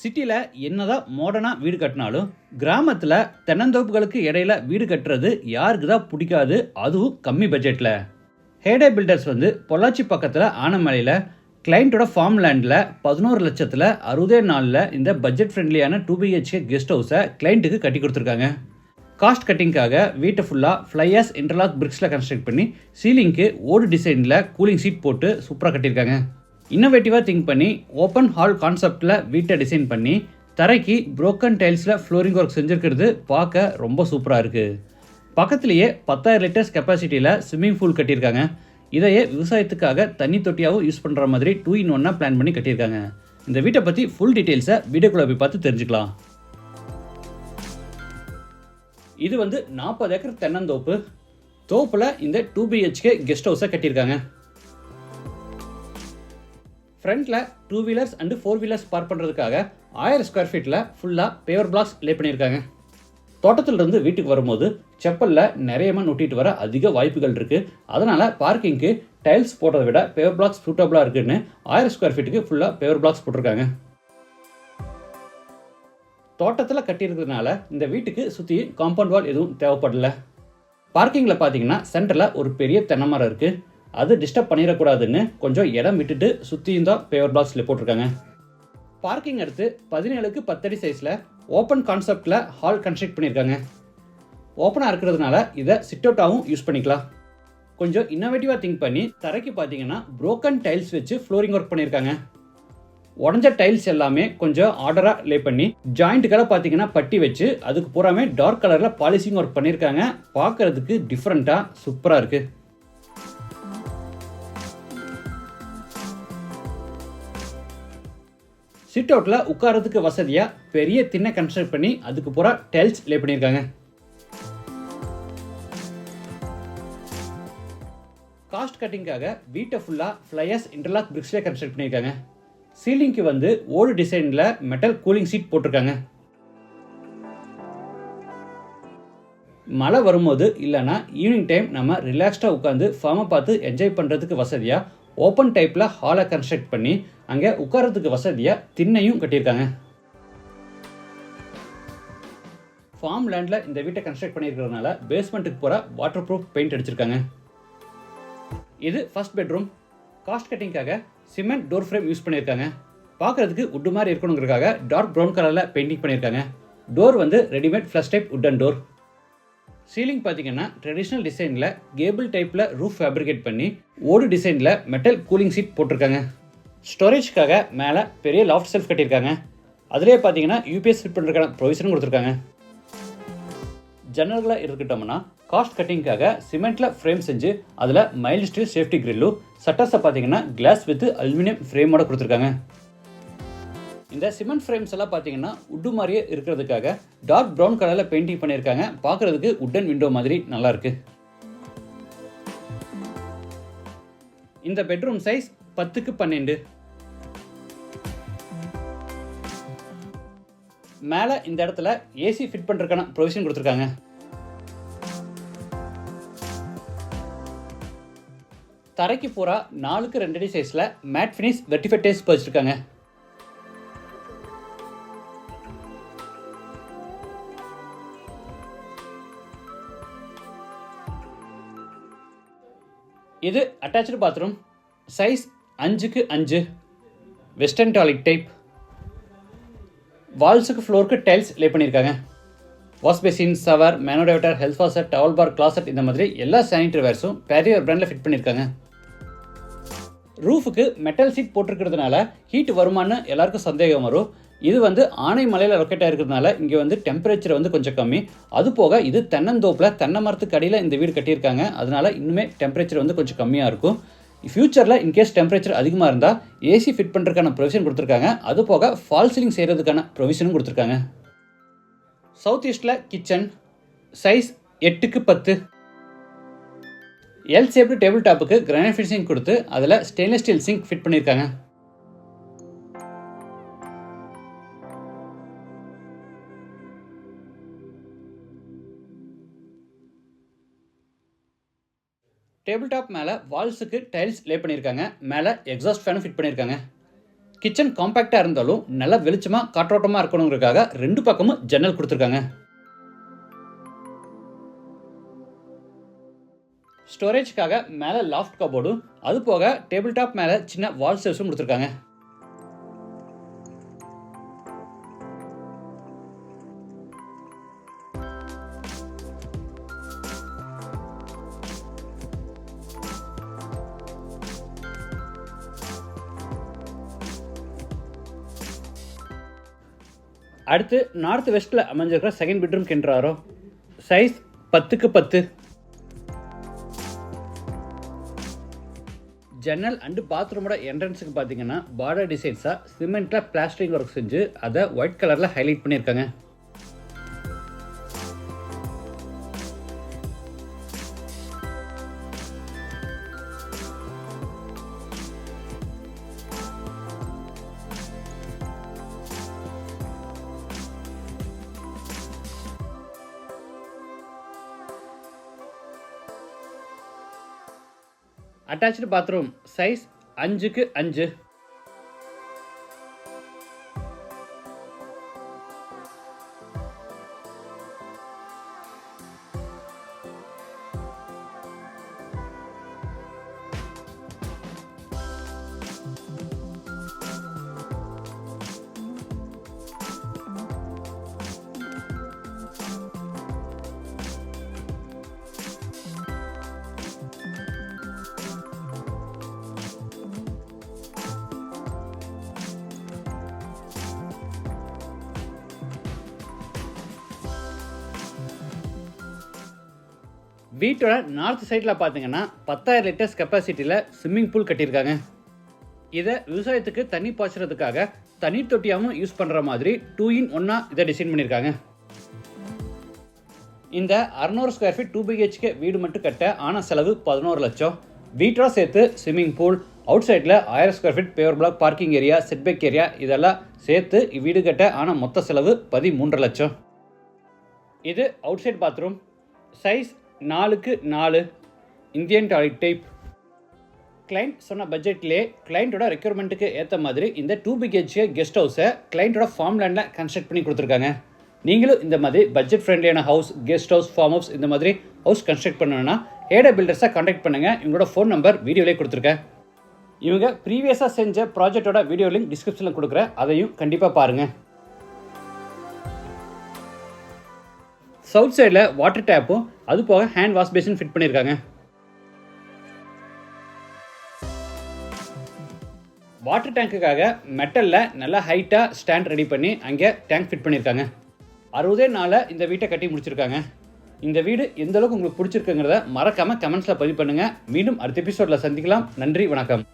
சிட்டியில் என்னதான் மாடர்னாக வீடு கட்டினாலும் கிராமத்தில் தென்னந்தோப்புகளுக்கு இடையில வீடு கட்டுறது யாருக்கு தான் பிடிக்காது அதுவும் கம்மி பட்ஜெட்டில் ஹேடே பில்டர்ஸ் வந்து பொள்ளாச்சி பக்கத்தில் ஆனமலையில் கிளைண்ட்டோட ஃபார்ம் லேண்டில் பதினோரு லட்சத்தில் அறுபதே நாளில் இந்த பட்ஜெட் ஃப்ரெண்ட்லியான டூ பிஹெச்கே கெஸ்ட் ஹவுஸை கிளைண்ட்டுக்கு கட்டி கொடுத்துருக்காங்க. காஸ்ட் கட்டிங்காக வீட்டை ஃபுல்லாக ஃப்ளையர்ஸ் இன்டர்லாக் பிரிக்ஸில் கன்ஸ்ட்ரக்ட் பண்ணி சீலிங்க்கு ஓடு டிசைனில் கூலிங் சீட் போட்டு சூப்பராக கட்டியிருக்காங்க. இன்னோவேட்டிவாக திங்க் பண்ணி ஓப்பன் ஹால் கான்செப்டில் வீட்டை டிசைன் பண்ணி தரைக்கு புரோக்கன் டைல்ஸில் ஃப்ளோரிங் ஒர்க் செஞ்சுருக்கிறது பார்க்க ரொம்ப சூப்பராக இருக்குது பக்கத்துலேயே பத்தாயிரம் லிட்டர்ஸ் கெப்பாசிட்டியில் ஸ்விம்மிங் பூல் கட்டியிருக்காங்க. இதையே விவசாயத்துக்காக தண்ணி தொட்டியாகவும் யூஸ் பண்ணுற மாதிரி டூ இன் ஒன்னாக பிளான் பண்ணி கட்டியிருக்காங்க. இந்த வீட்டை பற்றி ஃபுல் டீட்டெயில்ஸை வீடியோக்குள்ளே போய் பார்த்து தெரிஞ்சுக்கலாம். இது வந்து நாற்பது ஏக்கர் தென்னந்தோப்பு. தோப்பில் இந்த டூ பிஹெச்கே கெஸ்ட் ஹவுஸை கட்டியிருக்காங்க. ஃப்ரண்ட்டில் two wheelers and four wheelers park பண்ணுறதுக்காக ஆயிரம் ஸ்கொயர் ஃபீட்டில் ஃபுல்லாக பேவர் பிளாக்ஸ் லே பண்ணியிருக்காங்க. தோட்டத்திலிருந்து வீட்டுக்கு வரும்போது செப்பலில் நிறைய மண் ஒட்டிட்டு வர அதிக வாய்ப்புகள் இருக்குது அதனால் பார்க்கிங்க்கு டைல்ஸ் போட்டதை விட பேவர் பிளாக்ஸ் சூட்டபுளாக இருக்குதுன்னு ஆயிரம் ஸ்கொயர் ஃபீட்டுக்கு ஃபுல்லாக பேவர் பிளாக்ஸ் போட்டிருக்காங்க. தோட்டத்தில் கட்டியிருக்கிறதுனால இந்த வீட்டுக்கு சுற்றி காம்பவுண்ட் வால் எதுவும் தேவைப்படலை. பார்க்கிங்கில் பார்த்தீங்கன்னா சென்டரில் ஒரு பெரிய தென்னை மரம் இருக்குது அது டிஸ்டர்ப் பண்ணிடக்கூடாதுன்னு கொஞ்சம் இடம் விட்டுட்டு சுற்றியும் தான் பேவர் பிளாக்ஸில் போட்டிருக்காங்க. பார்க்கிங் எடுத்து பதினேழுக்கு பத்தடி சைஸில் ஓப்பன் கான்செப்டில் ஹால் கன்ஸ்ட்ரக்ட் பண்ணியிருக்காங்க. ஓப்பனாக இருக்கிறதுனால இதை சிட் அவுட்டாகவும் யூஸ் பண்ணிக்கலாம். கொஞ்சம் இன்னோவேட்டிவாக திங்க் பண்ணி தரைக்கு பார்த்தீங்கன்னா புரோக்கன் டைல்ஸ் வச்சு ஃப்ளோரிங் ஒர்க் பண்ணியிருக்காங்க. உடஞ்ச டைல்ஸ் எல்லாமே கொஞ்சம் ஆர்டராக லே பண்ணி ஜாயிண்ட்டுக்கெல்லாம் பார்த்தீங்கன்னா பட்டி வச்சு அதுக்கு பூராமே டார்க் கலரில் பாலிசிங் ஒர்க் பண்ணியிருக்காங்க. பார்க்கறதுக்கு டிஃப்ரெண்ட்டாக சூப்பராக இருக்குது சிட் அவுட்டில் உட்காரத்துக்கு வசதியாக பெரிய திண்ணை கன்ஸ்ட்ரக்ட் பண்ணி அதுக்கு பூரா டைல்ஸ் லே பண்ணியிருக்காங்க. காஸ்ட் கட்டிங்காக வீட்டை ஃபுல்லாக ஃப்ளையர்ஸ் இன்டர்லாக் பிரிக்ஸ்லேயே கன்ஸ்ட்ரக்ட் பண்ணியிருக்காங்க. சீலிங்க்கு வந்து ஓடு டிசைனில் மெட்டல் கூலிங் சீட் போட்டிருக்காங்க. மழை வரும்போது இல்லைன்னா ஈவினிங் டைம் நம்ம ரிலாக்ஸ்டாக உட்காந்து ஃபார்மை பார்த்து என்ஜாய் பண்ணுறதுக்கு வசதியாக ஓப்பன் டைப்பில் ஹாலை கன்ஸ்ட்ரக்ட் பண்ணி அங்கே உட்காரத்துக்கு வசதியாக திண்ணையும் கட்டியிருக்காங்க. ஃபார்ம் லேண்டில் இந்த வீட்டை கன்ஸ்ட்ரக்ட் பண்ணியிருக்கிறதுனால பேஸ்மெண்ட்டுக்கு போகிற வாட்டர் ப்ரூஃப் பெயிண்ட் அடிச்சிருக்காங்க. இது ஃபர்ஸ்ட் பெட்ரூம் காஸ்ட் கட்டிங்காக சிமெண்ட் டோர் ஃப்ரேம் யூஸ் பண்ணியிருக்காங்க. பார்க்குறதுக்கு உட்டு மாதிரி இருக்கணுங்கிறதுக்காக டார்க் ப்ரௌன் கலரில் பெயிண்டிங் பண்ணியிருக்காங்க. டோர் வந்து readymade flush type wooden door ceiling பார்த்தீங்கன்னா ட்ரெடிஷ்னல் டிசைனில் கேபிள் டைப்பில் ரூஃப் ஃபேப்ரிகேட் பண்ணி ஓடு டிசைனில் மெட்டல் கூலிங் சீட் போட்டிருக்காங்க. ஸ்டோரேஜ்க்காக மேலே பெரிய லாஃப்ட் செல்ஃப் கட்டியிருக்காங்க. அதிலே பார்த்தீங்கன்னா யூபிஎஸ் ஃபிட் பண்ணுறதுக்கான ப்ரொவிஷனும் கொடுத்துருக்காங்க. ஜன்னல்களாக இருக்கட்டோம்னா காஸ்ட் கட்டிங்காக சிமெண்ட்டில் ஃப்ரேம் செஞ்சு அதில் மைல்டு ஸ்டீல் சேஃப்டி கிரில்லும் சட்டர்ஸை பார்த்தீங்கன்னா கிளாஸ் வித் அலுமினியம் ஃப்ரேமோட கொடுத்துருக்காங்க. இந்த சிமெண்ட் ஃப்ரேம்ஸ் எல்லாம் பார்த்தீங்கன்னா உட்டு மாதிரியே இருக்கிறதுக்காக டார்க் ப்ரௌன் கலரில் பெயிண்டிங் பண்ணியிருக்காங்க. பார்க்குறதுக்கு உட்டன் விண்டோ மாதிரி நல்லாயிருக்கு இந்த பெட்ரூம் சைஸ் பத்துக்கு பன்னெண்டு. மேலே இந்த இடத்துல ஏசி ஃபிட் பண்ணுறதுக்கான ப்ரொவிஷன் கொடுத்துருக்காங்க. தரைக்கு பூரா நாலுக்கு ரெண்டடி சைஸில் மேட் ஃபினிஷ் வெர்டிஃபை டேஸ் வச்சுருக்காங்க இது அட்டாச்சு பாத்ரூம் சைஸ் அஞ்சுக்கு அஞ்சு. வெஸ்டர்ன் டாய்லெட் டைப் வால்ஸுக்கு ஃப்ளோருக்கு டைல்ஸ் லே பண்ணியிருக்காங்க. Wash basin shower மேனோடேட்டர் health washer towel bar closet இந்த மாதிரி எல்லா சானிட்டரி வேர்ஸும் பேரியர் பிராண்டில் ஃபிட் பண்ணியிருக்காங்க. ரூஃபுக்கு மெட்டல் சீட் போட்டிருக்கிறதுனால ஹீட் வருமான்னு எல்லாருக்கும் சந்தேகம் வரும். இது வந்து ஆணை மலையில் லொக்கேட் ஆகிருக்கிறதுனால இங்கே வந்து டெம்பரேச்சர் வந்து கொஞ்சம் கம்மி. அது போக இது தென்னந்தோப்பில் தென்னை மரத்துக்கு அடியில் இந்த வீடு கட்டியிருக்காங்க. அதனால இன்னுமே டெம்பரேச்சர் வந்து கொஞ்சம் கம்மியாக இருக்கும். ஃப்யூச்சரில் இன்கேஸ் டெம்பரேச்சர் அதிகமாக இருந்தால் ஏசி ஃபிட் பண்ணுறதுக்கான ப்ரொவிஷன் கொடுத்துருக்காங்க. அது போக ஃபால் சீலிங் செய்கிறதுக்கான ப்ரொவிஷனும் கொடுத்துருக்காங்க. சவுத் ஈஸ்டில் கிச்சன் சைஸ் எட்டுக்கு பத்து. எல் சேப்டு டேபிள் டாப்புக்கு கிரானைட் ஃபினிஷிங் கொடுத்து அதில் ஸ்டெயின்லெஸ் ஸ்டீல் சிங்க் ஃபிட் பண்ணியிருக்காங்க டேபிள் டாப் மேலே வால்ஸுக்கு டைல்ஸ் லே பண்ணியிருக்காங்க மேலே எக்ஸாஸ்ட் ஃபேனும் ஃபிட் பண்ணியிருக்காங்க கிச்சன் காம்பேக்டாக இருந்தாலும் நல்லா வெளிச்சமாக காற்றோட்டமாக இருக்கணுங்கிறதுக்காக ரெண்டு பக்கமும் ஜன்னல் கொடுத்துருக்காங்க. ஸ்டோரேஜ்க்காக மேலே லாஃப்ட் கபோர்டும் அது போக டேபிள் டாப் மேலே சின்ன வால் சேவ்ஸும் கொடுத்துருக்காங்க. அடுத்து நார்த் வெஸ்ட்டில் அமைஞ்சிருக்கிற செகண்ட் பெட்ரூம் கிண்டாரோ சைஸ் பத்துக்கு பத்து. ஜன்னல் அண்டு பாத்ரூமோட என்ட்ரன்ஸுக்கு பார்த்தீங்கன்னா பார்டர் டிசைன்ஸாக சிமெண்ட்டில் பிளாஸ்டிக் ஒர்க் செஞ்சு அதை ஒயிட் கலரில் ஹைலைட் பண்ணியிருக்காங்க. அட்டாச்சு பாத்ரூம் சைஸ் அஞ்சுக்கு அஞ்சு. வீட்டோட நார்த் சைடில் பார்த்தீங்கன்னா பத்தாயிரம் லிட்டர்ஸ் கெப்பாசிட்டியில் ஸ்விம்மிங் பூல் கட்டியிருக்காங்க. இதை விவசாயத்துக்கு தண்ணி பாய்ச்சறதுக்காக தண்ணீர் தொட்டியாகவும் யூஸ் பண்ணுற மாதிரி டூ இன் ஒன்னா இதை டிசைன் பண்ணியிருக்காங்க. இந்த அறநூறு ஸ்கொயர் ஃபீட் டூ பிஹெச்கே வீடு மட்டும் கட்ட ஆன செலவு பதினோரு லட்சம். வீட்டோட சேர்த்து ஸ்விம்மிங் பூல் அவுட் சைடில் ஆயிரம் square feet paver block parking area setback area இதெல்லாம் சேர்த்து வீடு கட்ட ஆன மொத்த செலவு பதிமூன்று லட்சம். இது அவுட் சைட் பாத்ரூம் சைஸ் நாலுக்கு நாலு. இந்தியன் டாய்லெட் டைப் கிளைண்ட் சொன்ன பட்ஜெட்லேயே கிளைண்ட்டோட ரெக்யூர்மெண்ட்டுக்கு ஏற்ற மாதிரி இந்த டூ பிஹெச்கே கெஸ்ட் ஹவுஸை கிளைண்ட்டோட ஃபார்ம் லேண்டில் கன்ஸ்ட்ரக்ட் பண்ணி கொடுத்துருக்காங்க. நீங்களும் இந்த மாதிரி budget ஃப்ரெண்ட்லியான house guest house farm house இந்த மாதிரி ஹவுஸ் கன்ஸ்ட்ரக்ட் பண்ணணும்னா ஏடா பில்டர்ஸை காண்டாக்ட் பண்ணுங்கள் இவங்களோட ஃபோன் நம்பர் வீடியோலேயே கொடுத்துருக்கேன் இவங்க ப்ரீவியஸாக செஞ்ச ப்ராஜெக்டோட வீடியோ லிங்க் டிஸ்கிரிப்ஷனில் கொடுக்குறேன் அதையும் கண்டிப்பாக பாருங்கள் சவுத் சைடில் வாட்டர் டேப்பும் அது போக ஹேண்ட் வாஷ் பேஷன் ஃபிட் பண்ணியிருக்காங்க. வாட்டர் டேங்க்குக்காக மெட்டலில் நல்லா ஹைட்டாக ஸ்டாண்ட் ரெடி பண்ணி அங்கே டேங்க் ஃபிட் பண்ணியிருக்காங்க. அறுபதே நாளில் இந்த வீட்டை கட்டி முடிச்சிருக்காங்க. இந்த வீடு எந்த அளவுக்கு உங்களுக்கு பிடிச்சிருக்குங்கிறத மறக்காமல் கமெண்ட்ஸில் பதிவு பண்ணுங்கள் மீண்டும் அடுத்த எபிசோடில் சந்திக்கலாம். நன்றி வணக்கம்.